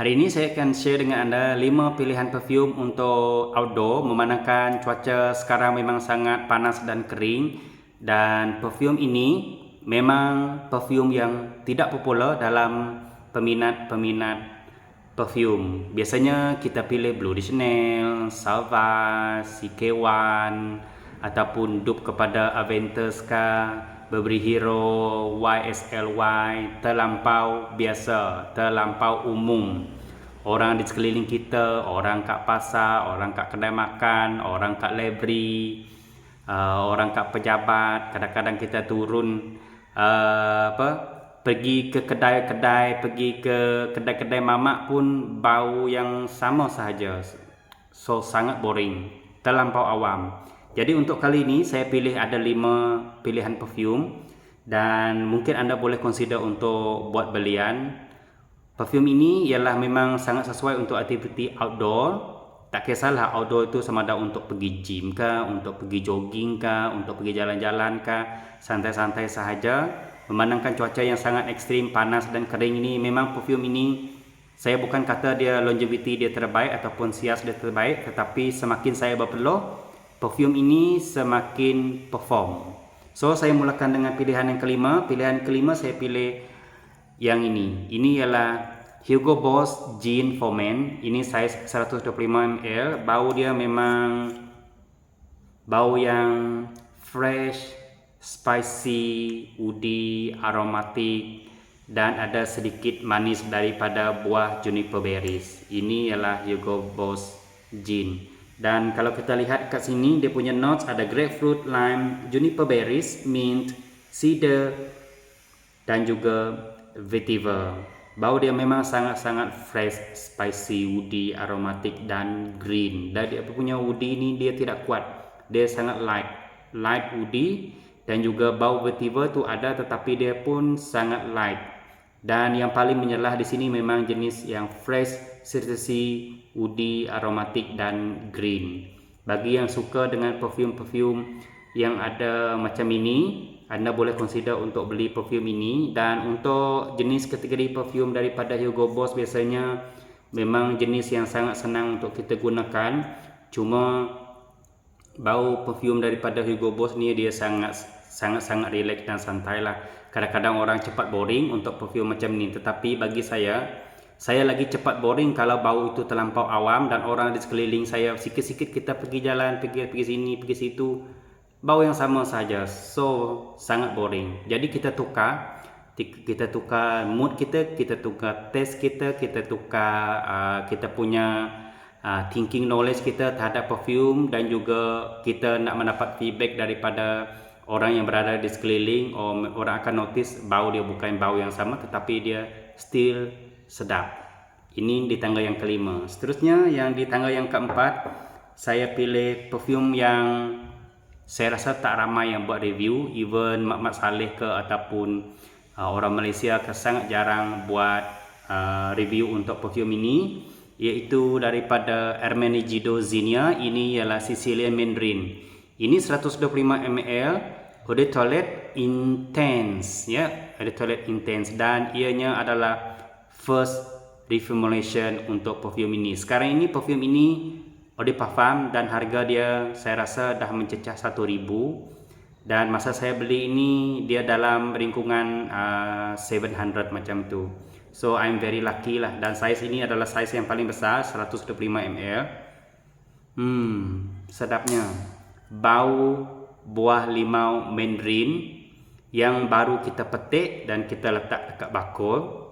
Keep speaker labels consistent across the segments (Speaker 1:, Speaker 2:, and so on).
Speaker 1: Hari ini saya akan share dengan anda 5 pilihan perfume untuk outdoor memandangkan cuaca sekarang memang sangat panas dan kering dan perfume ini memang perfume yang tidak popular dalam peminat-peminat perfume. Biasanya kita pilih Blue de Chanel, Savage, CK1 ataupun dupe kepada Aventus Burberry Hero, YSLY terlampau biasa, terlampau umum. Orang di sekeliling kita, orang kat pasar, orang kat kedai makan, orang kat library, uh, orang kat pejabat, kadang-kadang kita turun uh, apa pergi ke kedai-kedai, pergi ke kedai-kedai mamak pun bau yang sama sahaja. So sangat boring, terlampau awam. Jadi untuk kali ini saya pilih ada 5 pilihan perfume dan mungkin anda boleh consider untuk buat belian. Perfume ini ialah memang sangat sesuai untuk aktiviti outdoor. Tak kisahlah outdoor itu sama ada untuk pergi gym ke, untuk pergi jogging ke, untuk pergi jalan-jalan ke, santai-santai sahaja. Memandangkan cuaca yang sangat ekstrim, panas dan kering ini, memang perfume ini saya bukan kata dia longevity dia terbaik ataupun sias dia terbaik, tetapi semakin saya berpeluh, perfume ini semakin perform. So saya mulakan dengan pilihan yang kelima. Pilihan kelima saya pilih yang ini. Ini ialah Hugo Boss Jean for Men. Ini size 125 ml. Bau dia memang bau yang fresh, spicy, woody, aromatik dan ada sedikit manis daripada buah juniper berries. Ini ialah Hugo Boss Jean. Dan kalau kita lihat kat sini dia punya notes ada grapefruit, lime, juniper berries, mint, cedar dan juga vetiver. Bau dia memang sangat-sangat fresh, spicy, woody, aromatik dan green. Dan dia punya woody ini dia tidak kuat. Dia sangat light, light woody dan juga bau vetiver tu ada tetapi dia pun sangat light. Dan yang paling menyelah di sini memang jenis yang fresh, citrusy, woody, aromatik dan green. Bagi yang suka dengan perfume-perfume yang ada macam ini, anda boleh consider untuk beli perfume ini dan untuk jenis kategori perfume daripada Hugo Boss biasanya memang jenis yang sangat senang untuk kita gunakan. Cuma bau perfume daripada Hugo Boss ni dia sangat sangat-sangat relax dan santai lah. Kadang-kadang orang cepat boring untuk perfume macam ni. Tetapi bagi saya, saya lagi cepat boring kalau bau itu terlampau awam dan orang di sekeliling saya sikit-sikit kita pergi jalan, pergi pergi sini, pergi situ. Bau yang sama saja. So, sangat boring. Jadi kita tukar kita tukar mood kita, kita tukar taste kita, kita tukar uh, kita punya uh, thinking knowledge kita terhadap perfume dan juga kita nak mendapat feedback daripada orang yang berada di sekeliling orang akan notice bau dia bukan bau yang sama tetapi dia still sedap. Ini di tangga yang kelima. Seterusnya yang di tangga yang keempat saya pilih perfume yang saya rasa tak ramai yang buat review even Mak Mak Saleh ke ataupun uh, orang Malaysia ke sangat jarang buat uh, review untuk perfume ini iaitu daripada Ermenegildo Zinnia ini ialah Sicilian Mandarin. Ini 125 ml Eau de Toilette Intense ya, de Toilette Intense dan ianya adalah first reformulation untuk perfume ini. Sekarang ini perfume ini Eau de Parfum dan harga dia saya rasa dah mencecah 1000 dan masa saya beli ini dia dalam lingkungan uh, 700 macam tu. So I'm very lucky lah dan size ini adalah size yang paling besar 125 ml. Hmm, sedapnya. Bau buah limau mandarin yang baru kita petik dan kita letak dekat bakul.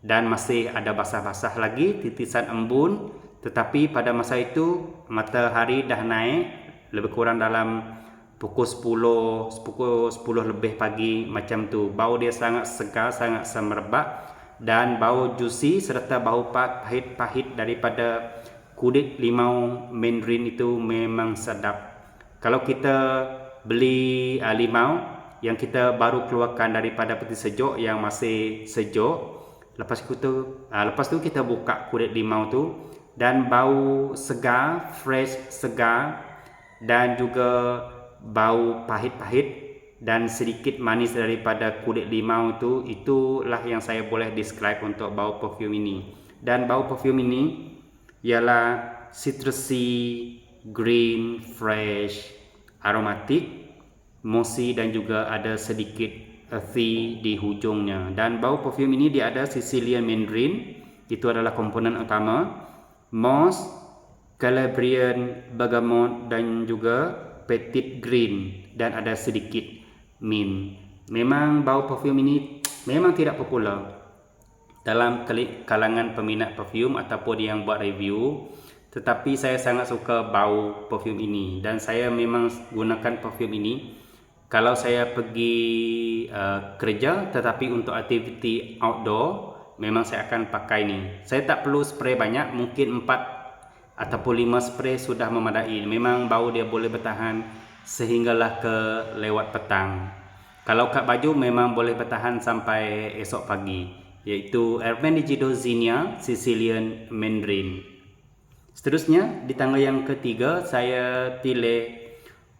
Speaker 1: Dan masih ada basah-basah lagi titisan embun. Tetapi pada masa itu matahari dah naik. Lebih kurang dalam pukul 10 pukul 10 lebih pagi macam tu. Bau dia sangat segar sangat semerbak. Dan bau juicy serta bau pahit-pahit daripada kulit limau mandarin itu memang sedap. Kalau kita beli uh, limau yang kita baru keluarkan daripada peti sejuk yang masih sejuk. Lepas itu uh, lepas tu kita buka kulit limau tu dan bau segar fresh segar dan juga bau pahit-pahit dan sedikit manis daripada kulit limau itu itulah yang saya boleh describe untuk bau perfume ini. Dan bau perfume ini ialah citrusy green fresh aromatik mossy dan juga ada sedikit earthy di hujungnya dan bau perfume ini dia ada Sicilian mandarin itu adalah komponen utama moss Calabrian bergamot dan juga petit green dan ada sedikit mint. Memang bau perfume ini memang tidak popular dalam kalangan peminat perfume ataupun yang buat review. Tetapi saya sangat suka bau perfume ini dan saya memang gunakan perfume ini kalau saya pergi uh, kerja tetapi untuk aktiviti outdoor memang saya akan pakai ini. Saya tak perlu spray banyak, mungkin 4 ataupun 5 spray sudah memadai. Memang bau dia boleh bertahan sehinggalah ke lewat petang. Kalau kat baju memang boleh bertahan sampai esok pagi iaitu Ermenegildozinia Sicilian Mandarin. Seterusnya di tangga yang ketiga saya pilih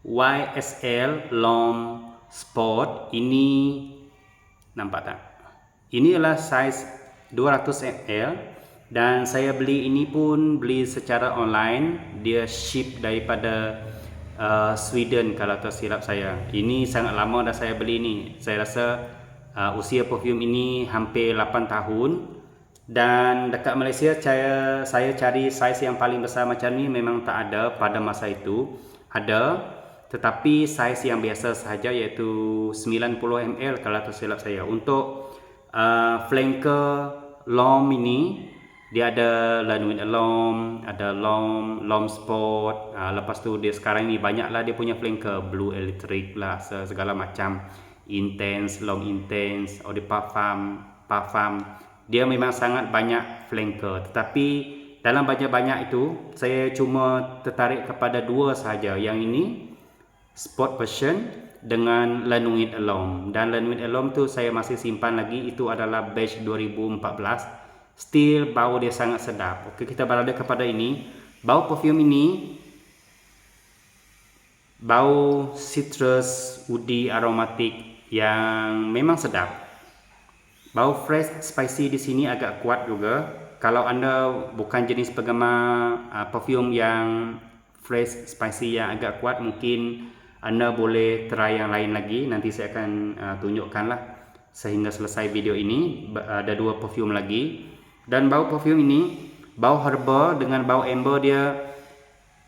Speaker 1: YSL Long Sport. Ini nampak tak? Ini adalah size 200 ml dan saya beli ini pun beli secara online. Dia ship daripada uh, Sweden kalau tak silap saya. Ini sangat lama dah saya beli ni. Saya rasa uh, usia perfume ini hampir 8 tahun. Dan dekat Malaysia saya saya cari saiz yang paling besar macam ni memang tak ada pada masa itu. Ada tetapi saiz yang biasa sahaja iaitu 90 ml kalau tak silap saya. Untuk uh, flanker long ini dia ada Lanwin Alom, ada Lom, Lom Sport. Uh, lepas tu dia sekarang ni banyaklah dia punya flanker Blue Electric lah segala macam Intense, Long Intense, Ode Parfum, Parfum. Dia memang sangat banyak flanker. Tetapi dalam banyak-banyak itu saya cuma tertarik kepada dua sahaja. Yang ini Sport version dengan Lanwin Alom. Dan Lanwin Alom tu saya masih simpan lagi itu adalah batch 2014 still bau dia sangat sedap. Okey, kita berada kepada ini. Bau perfume ini bau citrus, woody, aromatik yang memang sedap. Bau fresh spicy di sini agak kuat juga. Kalau anda bukan jenis penggemar uh, perfume yang fresh spicy yang agak kuat, mungkin anda boleh try yang lain lagi. Nanti saya akan uh, tunjukkanlah sehingga selesai video ini. Ada dua perfume lagi. Dan bau perfume ini, bau herba dengan bau amber dia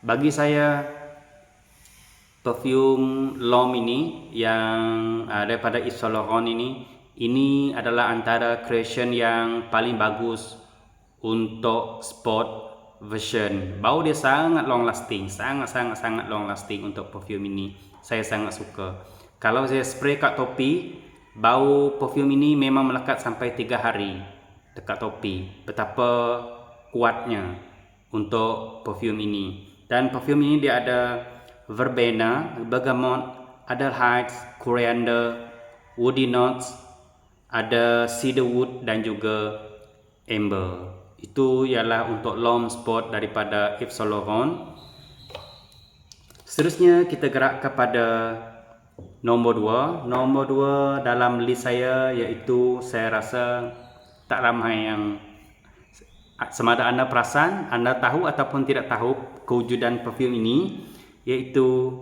Speaker 1: bagi saya perfume Lom ini yang uh, daripada Yves Saint Laurent ini ini adalah antara creation yang paling bagus untuk sport version. Bau dia sangat long lasting, sangat sangat sangat long lasting untuk perfume ini. Saya sangat suka. Kalau saya spray kat topi, bau perfume ini memang melekat sampai 3 hari dekat topi betapa kuatnya untuk perfume ini dan perfume ini dia ada verbena, bergamot, adelheid, coriander, woody notes, ada cedarwood dan juga amber. Itu ialah untuk long spot daripada Yves Saint Laurent. Seterusnya kita gerak kepada nombor dua. Nombor dua dalam list saya iaitu saya rasa tak ramai yang semada anda perasan, anda tahu ataupun tidak tahu kewujudan perfume ini iaitu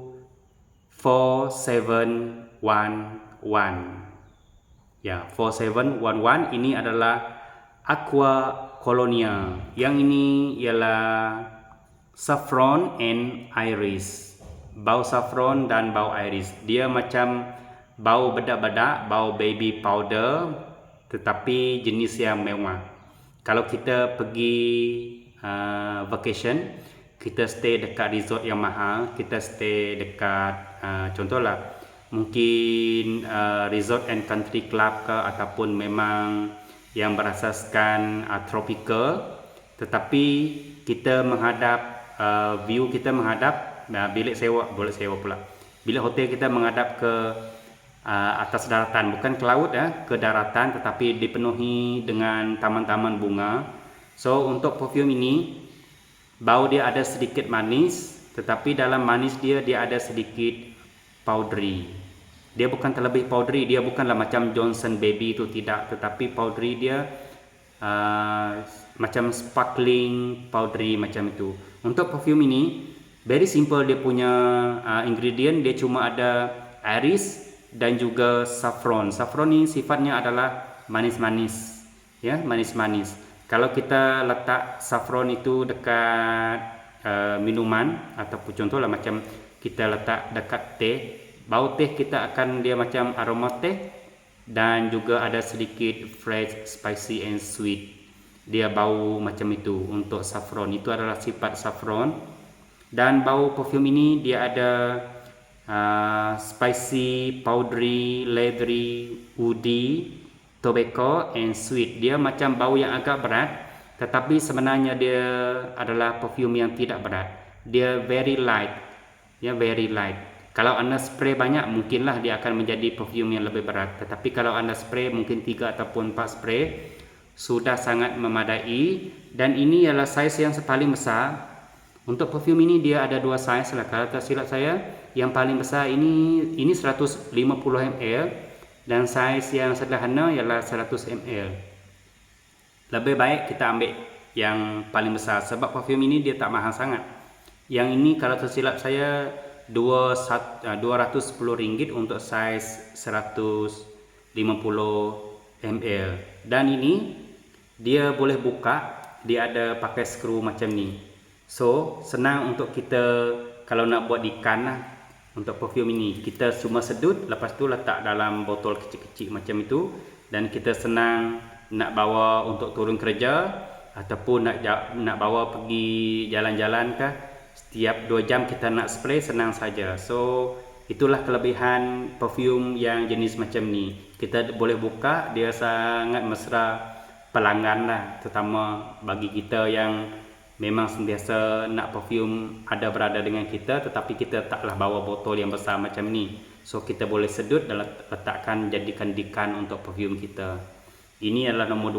Speaker 1: 4711. Ya, 4711 ini adalah Aqua Colonia. Yang ini ialah saffron and iris. Bau saffron dan bau iris. Dia macam bau bedak-bedak, bau baby powder, tetapi jenis yang mewah. Kalau kita pergi uh, vacation, kita stay dekat resort yang mahal, kita stay dekat uh, contohlah mungkin uh, resort and country club ke ataupun memang yang berasaskan uh, tropical. Tetapi kita menghadap uh, view kita menghadap uh, bilik sewa boleh sewa pula. Bilik hotel kita menghadap ke uh, atas daratan bukan ke laut ya ke daratan tetapi dipenuhi dengan taman-taman bunga. So untuk perfume ini bau dia ada sedikit manis tetapi dalam manis dia dia ada sedikit powdery dia bukan terlebih powdery dia bukanlah macam Johnson Baby itu tidak. Tetapi powdery dia uh, macam sparkling powdery macam itu. Untuk perfume ini very simple dia punya uh, ingredient dia cuma ada iris dan juga saffron. Saffron ni sifatnya adalah manis-manis ya manis-manis. Kalau kita letak saffron itu dekat uh, minuman ataupun contohlah macam kita letak dekat teh bau teh kita akan dia macam aroma teh dan juga ada sedikit fresh, spicy and sweet. Dia bau macam itu untuk saffron. Itu adalah sifat saffron. Dan bau perfume ini dia ada uh, spicy, powdery, leathery, woody, tobacco and sweet. Dia macam bau yang agak berat. Tetapi sebenarnya dia adalah perfume yang tidak berat. Dia very light. Ya, very light. Kalau anda spray banyak, mungkinlah dia akan menjadi perfume yang lebih berat. Tetapi kalau anda spray mungkin 3 ataupun 4 spray, sudah sangat memadai. Dan ini ialah saiz yang paling besar. Untuk perfume ini dia ada dua saiz lah. Kalau tersilap saya, yang paling besar ini ini 150 ml dan saiz yang sederhana ialah 100 ml. Lebih baik kita ambil yang paling besar sebab perfume ini dia tak mahal sangat. Yang ini kalau tersilap saya 210 uh, ringgit untuk saiz 150 ml. Dan ini dia boleh buka dia ada pakai skru macam ni. So senang untuk kita kalau nak buat ikan lah untuk perfume ini. Kita cuma sedut lepas tu letak dalam botol kecil-kecil macam itu. Dan kita senang nak bawa untuk turun kerja ataupun nak nak bawa pergi jalan-jalan kah setiap 2 jam kita nak spray senang saja. So itulah kelebihan perfume yang jenis macam ni. Kita boleh buka dia sangat mesra pelanggan lah terutama bagi kita yang memang sentiasa nak perfume ada berada dengan kita tetapi kita taklah bawa botol yang besar macam ni. So kita boleh sedut dan letakkan jadikan dikan untuk perfume kita. Ini adalah nombor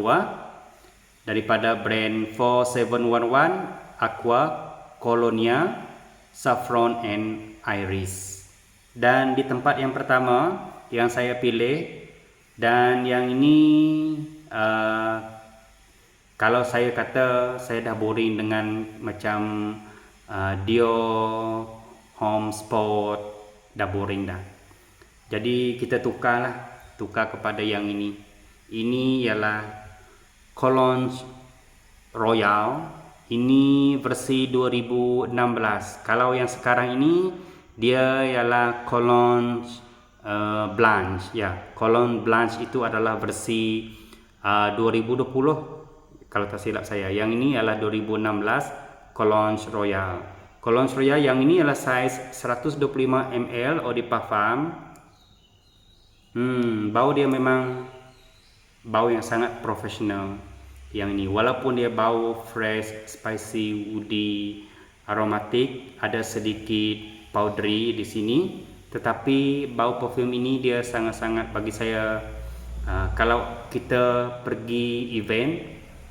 Speaker 1: 2 daripada brand 4711 Aqua Colonia, Saffron and Iris. Dan di tempat yang pertama yang saya pilih dan yang ini uh, kalau saya kata saya dah boring dengan macam uh, Dio Home Sport dah boring dah. Jadi kita tukarlah, tukar kepada yang ini. Ini ialah Cologne Royal ini versi 2016 kalau yang sekarang ini dia ialah Cologne uh, Blanche. Ya Cologne Blanche itu adalah versi uh, 2020 kalau tak silap saya. Yang ini ialah 2016 Cologne Royal. Cologne Royal yang ini adalah size 125 ml eau parfum. Hmm bau dia memang bau yang sangat profesional yang ini walaupun dia bau fresh, spicy, woody, aromatik, ada sedikit powdery di sini, tetapi bau perfume ini dia sangat-sangat bagi saya uh, kalau kita pergi event,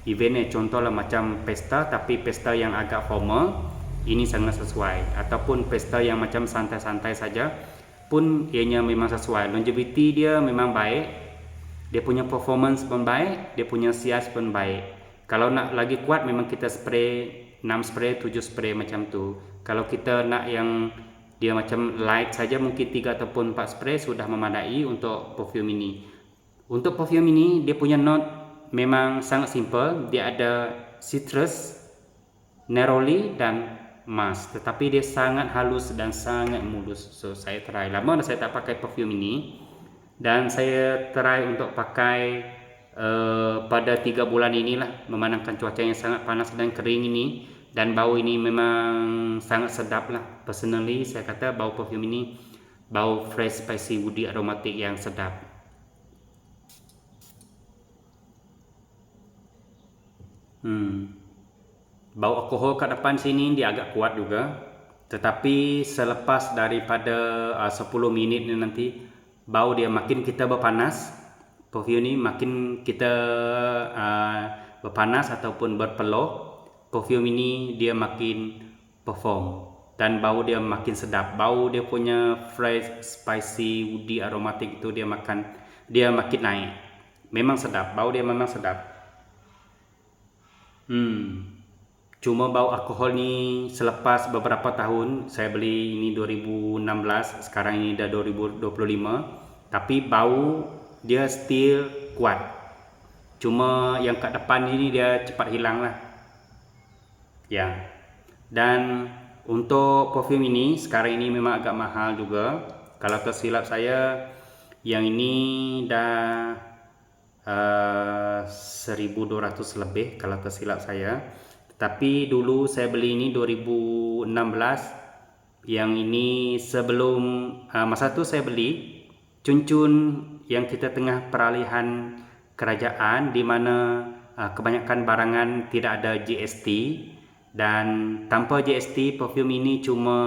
Speaker 1: event ni contohlah macam pesta tapi pesta yang agak formal, ini sangat sesuai ataupun pesta yang macam santai-santai saja pun ianya memang sesuai. Longevity dia memang baik, dia punya performance pun baik, dia punya size pun baik. Kalau nak lagi kuat memang kita spray 6 spray, 7 spray macam tu. Kalau kita nak yang dia macam light saja mungkin 3 ataupun 4 spray sudah memadai untuk perfume ini. Untuk perfume ini dia punya note memang sangat simple. Dia ada citrus, neroli dan musk. Tetapi dia sangat halus dan sangat mulus. So saya try. Lama dah saya tak pakai perfume ini dan saya try untuk pakai uh, pada tiga bulan inilah memandangkan cuaca yang sangat panas dan kering ini. Dan bau ini memang sangat sedap lah personally saya kata bau perfume ini bau fresh spicy woody aromatik yang sedap. Hmm. bau alkohol kat depan sini dia agak kuat juga. Tetapi selepas daripada uh, 10 minit ni nanti bau dia makin kita berpanas perfume ni makin kita uh, berpanas ataupun berpeluh perfume ini dia makin perform dan bau dia makin sedap. Bau dia punya fresh, spicy, woody, aromatik itu dia makan dia makin naik. Memang sedap. Bau dia memang sedap. Hmm. Cuma bau alkohol ni selepas beberapa tahun saya beli ini 2016 sekarang ini dah 2025 tapi bau dia still kuat. Cuma yang kat depan ini dia cepat hilang lah. Ya. Dan untuk perfume ini sekarang ini memang agak mahal juga. Kalau tersilap saya yang ini dah uh, 1200 lebih kalau tersilap saya tapi dulu saya beli ini 2016 yang ini sebelum uh, masa tu saya beli cun-cun yang kita tengah peralihan kerajaan di mana uh, kebanyakan barangan tidak ada GST dan tanpa GST perfume ini cuma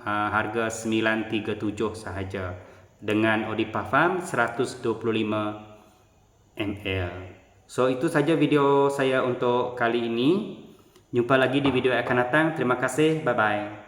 Speaker 1: uh, harga 937 sahaja dengan Eau de Parfum 125 ml. So itu saja video saya untuk kali ini. Jumpa lagi di video yang akan datang. Terima kasih. Bye-bye.